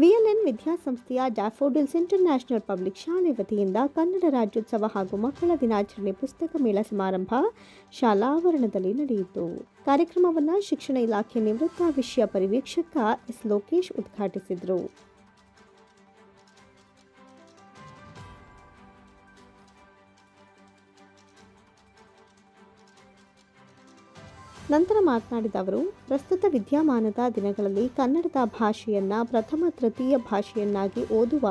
ವಿಎಲ್ಎನ್ ವಿದ್ಯಾಸಂಸ್ಥೆಯ daffodils international public ಶಾಲೆ ವತಿಯಿಂದ ಕನ್ನಡ ರಾಜ್ಯೋತ್ಸವ ಹಾಗೂ ಮಕ್ಕಳ ದಿನಾಚರಣೆ ಪುಸ್ತಕ ಮೇಳ ಸಮಾರಂಭ ಶಾಲಾವರಣದಲ್ಲಿ ನಡೆಯಿತು. ಕಾರ್ಯಕ್ರಮವನ್ನು ಶಿಕ್ಷಣ ಇಲಾಖೆ ನಿವೃತ್ತ ವಿಷಯ ಪರಿವೀಕ್ಷಕ ಎಸ್ ಲೋಕೇಶ್ ಉದ್ಘಾಟಿಸಿದರು. ನಂತರ ಮಾತನಾಡಿದ ಅವರು, ಪ್ರಸ್ತುತ ವಿದ್ಯಮಾನದ ದಿನಗಳಲ್ಲಿ ಕನ್ನಡದ ಭಾಷೆಯನ್ನು ಪ್ರಥಮ ತೃತೀಯ ಭಾಷೆಯನ್ನಾಗಿ ಓದುವ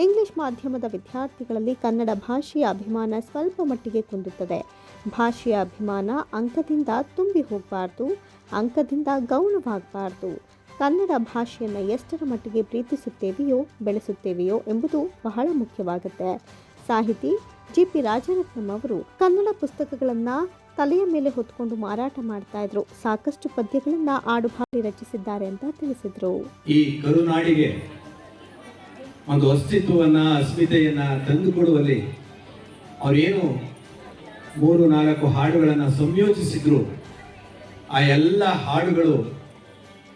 ಇಂಗ್ಲಿಷ್ ಮಾಧ್ಯಮದ ವಿದ್ಯಾರ್ಥಿಗಳಲ್ಲಿ ಕನ್ನಡ ಭಾಷೆಯ ಅಭಿಮಾನ ಸ್ವಲ್ಪ ಮಟ್ಟಿಗೆ ಕುಂದುತ್ತದೆ. ಭಾಷೆಯ ಅಭಿಮಾನ ಅಂಕದಿಂದ ತುಂಬಿ ಹೋಗಬಾರ್ದು, ಅಂಕದಿಂದ ಗೌಣವಾಗಬಾರ್ದು. ಕನ್ನಡ ಭಾಷೆಯನ್ನು ಎಷ್ಟರ ಮಟ್ಟಿಗೆ ಪ್ರೀತಿಸುತ್ತೇವೆಯೋ, ಬೆಳೆಸುತ್ತೇವೆಯೋ ಎಂಬುದು ಬಹಳ ಮುಖ್ಯವಾಗುತ್ತೆ. ಸಾಹಿತಿ ಜಿ. ಪಿ. ರಾಜರತ್ನಂ ಅವರು ಕನ್ನಡ ಪುಸ್ತಕಗಳನ್ನು ತಲೆಯ ಮೇಲೆ ಹೊತ್ಕೊಂಡು ಮಾರಾಟ ಮಾಡ್ತಾ ಇದ್ರು. ಸಾಕಷ್ಟು ಪದ್ಯಗಳನ್ನು ಆಡುಭಾರಿ ರಚಿಸಿದ್ದಾರೆ ಅಂತ ತಿಳಿಸಿದ್ರು. ಈ ಕರುನಾಡಿಗೆ ಒಂದು ಅಸ್ತಿತ್ವವನ್ನ, ಅಸ್ಮಿತೆಯನ್ನ ತಂದುಕೊಡುವಲ್ಲಿ ಅವರೇನು ಮೂರು, ನಾಲ್ಕು ಹಾಡುಗಳನ್ನು ಸಂಯೋಜಿಸಿದ್ರು. ಆ ಎಲ್ಲ ಹಾಡುಗಳು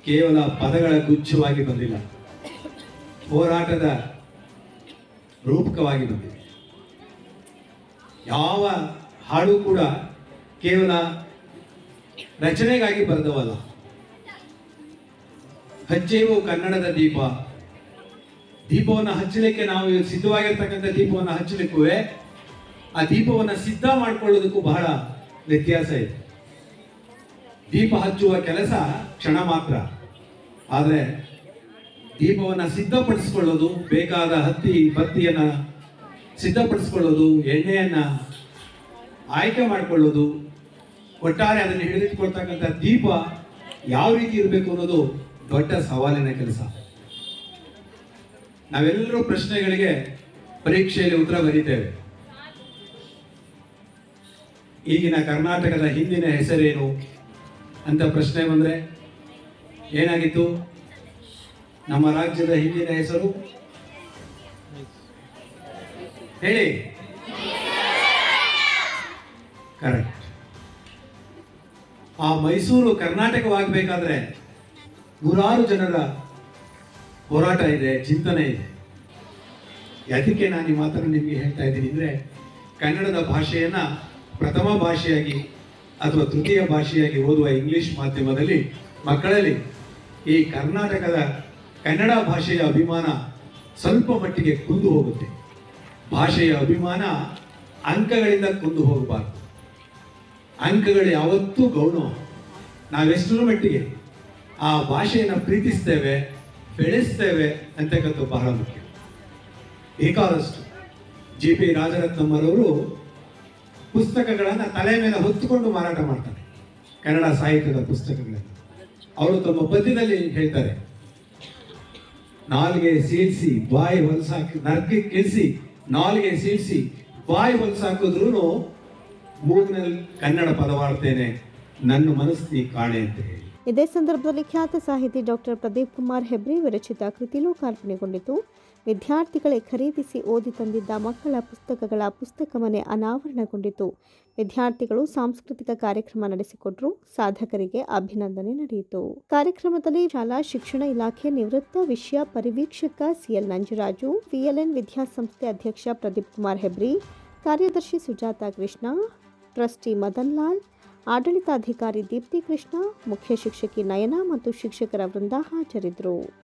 ಕೇವಲ ಪದಗಳ ಗುಚ್ಛವಾಗಿ ಬಂದಿಲ್ಲ. ಹೋರಾಟದ ರೂಪಕವಾಗಿ ಬಂದಿದೆ. ಯಾವ ಹಾಡು ಕೂಡ ಕೇವಲ ರಚನೆಗಾಗಿ ಬರೆದವಲ್ಲ. ಹಚ್ಚೇವು ಕನ್ನಡದ ದೀಪ. ದೀಪವನ್ನು ಹಚ್ಚಲಿಕ್ಕೆ ನಾವು ಸಿದ್ಧವಾಗಿರ್ತಕ್ಕಂಥ ದೀಪವನ್ನು ಹಚ್ಚಲಿಕ್ಕೂ ಆ ದೀಪವನ್ನು ಸಿದ್ಧ ಮಾಡಿಕೊಳ್ಳೋದಕ್ಕೂ ಬಹಳ ವ್ಯತ್ಯಾಸ ಇದೆ. ದೀಪ ಹಚ್ಚುವ ಕೆಲಸ ಕ್ಷಣ ಮಾತ್ರ. ಆದರೆ ದೀಪವನ್ನು ಸಿದ್ಧಪಡಿಸ್ಕೊಳ್ಳೋದು ಬೇಕಾದ ಹತ್ತಿ, ಬತ್ತಿಯನ್ನ ಸಿದ್ಧಪಡಿಸ್ಕೊಳ್ಳೋದು, ಎಣ್ಣೆಯನ್ನ ಆಯ್ಕೆ ಮಾಡಿಕೊಳ್ಳೋದು, ಒಟ್ಟಾರೆ ಅದನ್ನು ಹಿಡಿದಿಟ್ಕೊಳ್ತಕ್ಕಂಥ ದೀಪ ಯಾವ ರೀತಿ ಇರಬೇಕು ಅನ್ನೋದು ದೊಡ್ಡ ಸವಾಲಿನ ಕೆಲಸ. ನಾವೆಲ್ಲರೂ ಪ್ರಶ್ನೆಗಳಿಗೆ ಪರೀಕ್ಷೆಯಲ್ಲಿ ಉತ್ತರ ಬರೀತೇವೆ. ಈಗಿನ ಕರ್ನಾಟಕದ ಹಿಂದಿನ ಹೆಸರೇನು ಅಂತ ಪ್ರಶ್ನೆ ಬಂದರೆ ಏನಾಗಿತ್ತು? ನಮ್ಮ ರಾಜ್ಯದ ಹಿಂದಿನ ಹೆಸರು? ಹೇಳಿ. ಕರೆಕ್ಟ್ ಆ ಮೈಸೂರು ಕರ್ನಾಟಕವಾಗಬೇಕಾದ್ರೆ ನೂರಾರು ಜನರ ಹೋರಾಟ ಇದೆ, ಚಿಂತನೆ ಇದೆ. ಅದಕ್ಕೆ ನಾನು ಈ ಮಾತನ್ನು ನಿಮಗೆ ಹೇಳ್ತಾ ಇದ್ದೀನಿ ಅಂದರೆ, ಕನ್ನಡದ ಭಾಷೆಯನ್ನು ಪ್ರಥಮ ಭಾಷೆಯಾಗಿ ಅಥವಾ ತೃತೀಯ ಭಾಷೆಯಾಗಿ ಓದುವ ಇಂಗ್ಲಿಷ್ ಮಾಧ್ಯಮದಲ್ಲಿ ಮಕ್ಕಳಲ್ಲಿ ಈ ಕರ್ನಾಟಕದ ಕನ್ನಡ ಭಾಷೆಯ ಅಭಿಮಾನ ಸ್ವಲ್ಪ ಮಟ್ಟಿಗೆ ಕುಂದು ಹೋಗುತ್ತೆ. ಭಾಷೆಯ ಅಭಿಮಾನ ಅಂಕಗಳಿಂದ ಕುಂದು ಹೋಗಬಾರ್ದು. ಅಂಕಗಳು ಯಾವತ್ತೂ ಗೌಣ. ನಾವೆಷ್ಟರ ಮಟ್ಟಿಗೆ ಆ ಭಾಷೆಯನ್ನು ಪ್ರೀತಿಸ್ತೇವೆ, ಬೆಳೆಸ್ತೇವೆ ಅಂತಕ್ಕಂಥ ಬಹಳ ಮುಖ್ಯ. ಬೇಕಾದಷ್ಟು ಜಿ ಪಿ ರಾಜರತ್ನಮ್ಮರವರು ಪುಸ್ತಕಗಳನ್ನು ತಲೆ ಮೇಲೆ ಹೊತ್ತುಕೊಂಡು ಮಾರಾಟ ಮಾಡ್ತಾರೆ. ಕನ್ನಡ ಸಾಹಿತ್ಯದ ಪುಸ್ತಕಗಳನ್ನು. ಅವರು ತಮ್ಮ ಪದ್ಯದಲ್ಲಿ ಹೇಳ್ತಾರೆ, ನಾಲ್ಗೆ ಸೀಳ್ಸಿ ಬಾಯಿ ಹೊಲಸಾಕಿ ನರ್ಗೆ ಕೆಲ್ಸಿ, ನಾಲ್ಗೆ ಸೀಳ್ಸಿ ಬಾಯಿ ಹೊಲಸಾಕಿದ್ರು ಮೂಗಿನಲ್ಲಿ ಕನ್ನಡ ಪದವಾಡ್ತೇನೆ, ನನ್ನ ಮನಸ್ಸಿ ಕಾಣೆ ಅಂತ ಹೇಳಿ. ಇದೇ ಸಂದರ್ಭದಲ್ಲಿ ಖ್ಯಾತ ಸಾಹಿತಿ ಡಾಕ್ಟರ್ ಪ್ರದೀಪ್ ಕುಮಾರ್ ಹೆಬ್ರಿ ವಿರಚಿತ ಕೃತಿ ಲೋಕಾರ್ಪಣೆಗೊಂಡಿತು. ವಿದ್ಯಾರ್ಥಿಗಳೇ ಖರೀದಿಸಿ ಓದಿ ತಂದಿದ್ದ ಮಕ್ಕಳ ಪುಸ್ತಕಗಳ ಪುಸ್ತಕ ಮನೆ ಅನಾವರಣಗೊಂಡಿತು. ವಿದ್ಯಾರ್ಥಿಗಳು ಸಾಂಸ್ಕೃತಿಕ ಕಾರ್ಯಕ್ರಮ ನಡೆಸಿಕೊಟ್ಟರು ಸಾಧಕರಿಗೆ ಅಭಿನಂದನೆ ನಡೆಯಿತು. ಕಾರ್ಯಕ್ರಮದಲ್ಲಿ ಶಾಲಾ ಶಿಕ್ಷಣ ಇಲಾಖೆ ನಿವೃತ್ತ ವಿಷಯ ಪರಿವೀಕ್ಷಕ ಸಿಎಲ್ ನಂಜರಾಜು ವಿಎಲ್ಎನ್ ವಿದ್ಯಾಸಂಸ್ಥೆ ಅಧ್ಯಕ್ಷ ಪ್ರದೀಪ್ ಕುಮಾರ್ ಹೆಬ್ರಿ, ಕಾರ್ಯದರ್ಶಿ ಸುಜಾತಾ ಕೃಷ್ಣ ಟ್ರಸ್ಟಿ ಮದನ್ ಲಾಲ್ ಆಡಳಿತಾಧಿಕಾರಿ ದೀಪ್ತಿ ಕೃಷ್ಣ ಮುಖ್ಯ ಶಿಕ್ಷಕಿ ನಯನ ಮತ್ತು ಶಿಕ್ಷಕರ ವೃಂದ ಹಾಜರಿದ್ದರು.